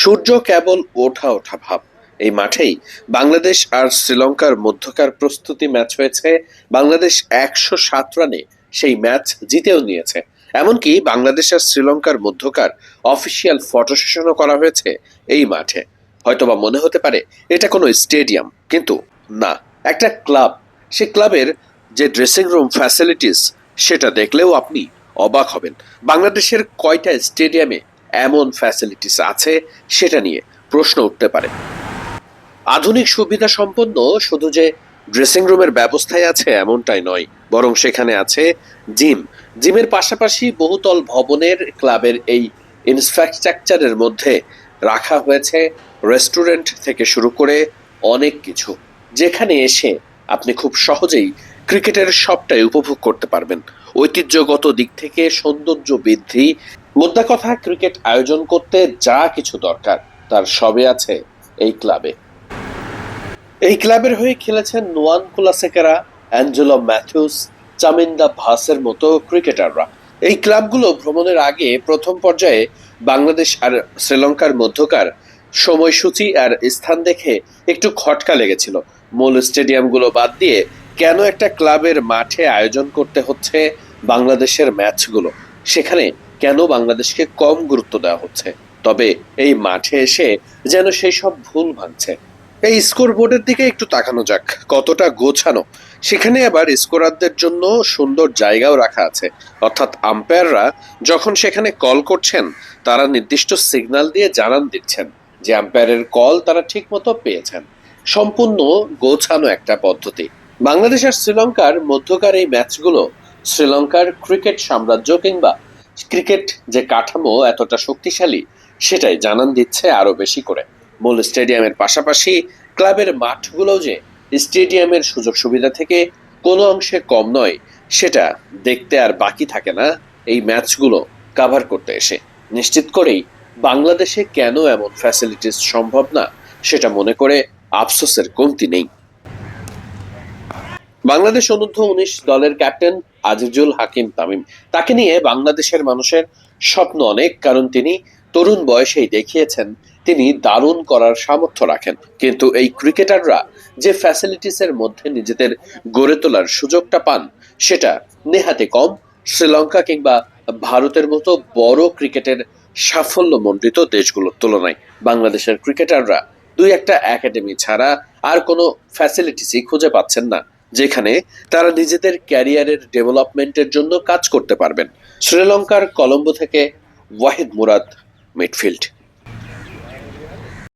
সূর্য কেবল ওঠা ওঠা ভাব। এই মাঠেই বাংলাদেশ আর শ্রীলঙ্কার মধ্যকার প্রস্তুতি ম্যাচ হয়েছে। বাংলাদেশ একশো সাত রানে সেই ম্যাচ জিতেও নিয়েছে। এমনকি বাংলাদেশ আর শ্রীলঙ্কার মধ্যকার অফিসিয়াল ফটো সেশনও করা হয়েছে এই মাঠে। হয়তোবা মনে হতে পারে এটা কোনো স্টেডিয়াম, কিন্তু না, একটা ক্লাব। সে ক্লাবের যে ড্রেসিং রুম ফ্যাসিলিটিস, সেটা দেখলেও আপনি অবাক হবেন। বাংলাদেশের কয়টা স্টেডিয়ামে এমন ফ্যাসিলিটিস আছে সেটা নিয়ে প্রশ্ন উঠতে পারে। আধুনিক সুবিধা সম্পন্ন শুধু যে ড্রেসিং রুমের ব্যবস্থায় আছে এমনটাই নয়, বরং সেখানে আছে জিম জিমের পাশাপাশি বহুতল ভবনের ক্লাবের এই ইনফ্রাস্ট্রাকচারের মধ্যে রাখা হয়েছে রেস্টুরেন্ট থেকে শুরু করে অনেক কিছু, যেখানে এসে আপনি খুব সহজেই ক্রিকেটের সবটাই উপভোগ করতে পারবেন। ঐতিহ্যগত দিক থেকে সৌন্দর্য বৃদ্ধি মোদ্দা কথা ক্রিকেট আয়োজন করতে যা কিছু দরকার, তার সবে আছে এই ক্লাবে। এই ক্লাবের হয়ে খেলেছেন নোয়ান কুলাসেকারা, অ্যাঞ্জেলো ম্যাথিউস, চামিন্দা ভাসের মতো ক্রিকেটাররা। এই ক্লাবগুলো ভ্রমণের আগে প্রথম পর্যায়ে বাংলাদেশ আর শ্রীলঙ্কার মধ্যকার সময়সূচি আর স্থান দেখে একটু খটকা লেগেছিল। মূল স্টেডিয়ামগুলো বাদ দিয়ে কেন একটা ক্লাবের মাঠে আয়োজন করতে হচ্ছে বাংলাদেশের ম্যাচগুলো? সেখানে কেন বাংলাদেশকে কম গুরুত্ব দেওয়া হচ্ছে? তবে এই মাঠে এসে যেন সেই সব ভুল ভাঙছে। এই স্কোর বোর্ডের দিকে একটু তাকানো যাক, কতটা গোছানো। সেখানে আবার স্কোরারদের জন্য সুন্দর জায়গাও রাখা আছে। অর্থাৎ আম্পায়াররা যখন সেখানে কল করছেন, তারা নির্দিষ্ট সিগন্যাল দিয়ে জানান দিচ্ছেন যে আম্পায়ারের কল তারা ঠিকমতো পেয়েছেন। সম্পূর্ণ গোছানো একটা পদ্ধতি। বাংলাদেশ আর শ্রীলঙ্কার মধ্যকার এই ম্যাচগুলো, শ্রীলঙ্কার ক্রিকেট সাম্রাজ্য কিংবা ক্রিকেট যে কাঠামো এতটা শক্তিশালী, সেটাই জানান দিচ্ছে আরও বেশি করে। মূল স্টেডিয়ামের পাশাপাশি ক্লাবের মাঠগুলোও যে স্টেডিয়ামের সুযোগ সুবিধা থেকে কোনো অংশে কম নয়, সেটা দেখতে আর বাকি থাকে না এই ম্যাচগুলো কাভার করতে এসে। নিশ্চিত করেই বাংলাদেশে কেন এমন ফ্যাসিলিটিস সম্ভব না, সেটা মনে করে আফসোসের কমতি নেই। বাংলাদেশ অনূর্ধ্ব উনিশ দলের ক্যাপ্টেন আজিজুল হাকিম তামিম। তাকে নিয়ে বাংলাদেশের মানুষের স্বপ্ন অনেক, কারণ তিনি তরুণ বয়সেই দেখিয়েছেন তিনি দারুণ করার সামর্থ্য রাখেন। কিন্তু এই ক্রিকেটাররা যে ফ্যাসিলিটিসের মধ্যে নিজেদের গড়ে তোলার সুযোগটা পান, সেটা নেহাতে কম। শ্রীলঙ্কা কিংবা ভারতের মতো বড় ক্রিকেটের সাফল্যমণ্ডিত দেশগুলোর তুলনায় বাংলাদেশের ক্রিকেটাররা দুই একটা একাডেমি ছাড়া আর কোনো ফ্যাসিলিটিসই খুঁজে পাচ্ছেন না। যেখানে তারা নিজেদের ক্যারিয়ারের ডেভেলপমেন্টের জন্য কাজ করতে পারবেন। শ্রীলঙ্কার কলম্বো থেকে ওয়াহিদ মুরাদ, মিডফিল্ড।